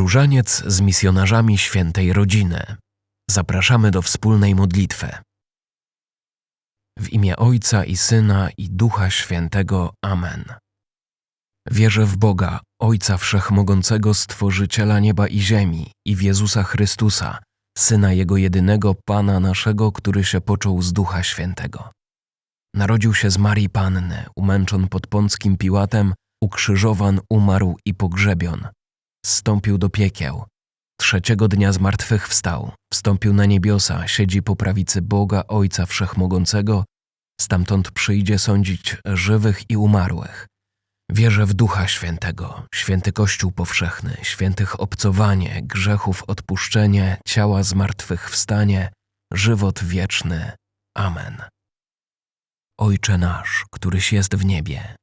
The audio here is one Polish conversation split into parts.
Różaniec z misjonarzami świętej rodziny. Zapraszamy do wspólnej modlitwy. W imię Ojca i Syna i Ducha Świętego. Amen. Wierzę w Boga, Ojca Wszechmogącego, Stworzyciela nieba i ziemi, i w Jezusa Chrystusa, Syna Jego jedynego, Pana naszego, który się począł z Ducha Świętego. Narodził się z Marii Panny, umęczon pod Pąckim Piłatem, ukrzyżowan, umarł i pogrzebion. Zstąpił do piekieł. Trzeciego dnia zmartwychwstał, wstąpił na niebiosa, siedzi po prawicy Boga Ojca Wszechmogącego, stamtąd przyjdzie sądzić żywych i umarłych. Wierzę w Ducha Świętego, święty Kościół powszechny, świętych obcowanie, grzechów odpuszczenie, ciała zmartwychwstanie, żywot wieczny. Amen. Ojcze nasz, któryś jest w niebie,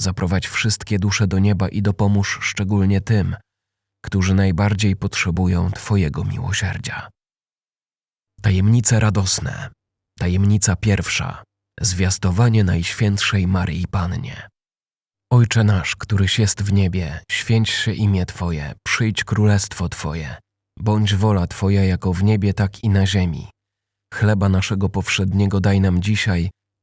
zaprowadź wszystkie dusze do nieba i dopomóż szczególnie tym, którzy najbardziej potrzebują Twojego miłosierdzia. Tajemnice radosne, tajemnica pierwsza, zwiastowanie Najświętszej Maryi Pannie. Ojcze nasz, któryś jest w niebie, święć się imię Twoje, przyjdź królestwo Twoje, bądź wola Twoja jako w niebie, tak i na ziemi. Chleba naszego powszedniego daj nam dzisiaj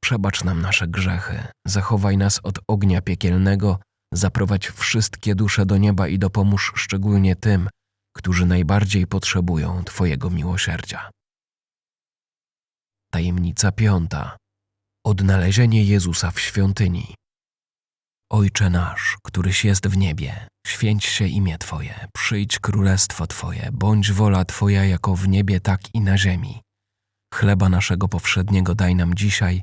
przebacz nam nasze grzechy, zachowaj nas od ognia piekielnego, zaprowadź wszystkie dusze do nieba i dopomóż szczególnie tym, którzy najbardziej potrzebują Twojego miłosierdzia. Tajemnica piąta. Odnalezienie Jezusa w świątyni. Ojcze nasz, któryś jest w niebie, święć się imię Twoje, przyjdź królestwo Twoje, bądź wola Twoja jako w niebie, tak i na ziemi. Chleba naszego powszedniego daj nam dzisiaj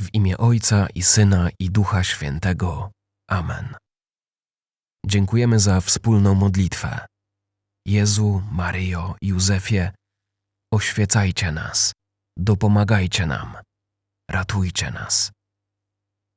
W imię Ojca i Syna i Ducha Świętego. Amen. Dziękujemy za wspólną modlitwę. Jezu, Maryjo, Józefie, oświecajcie nas, dopomagajcie nam, ratujcie nas.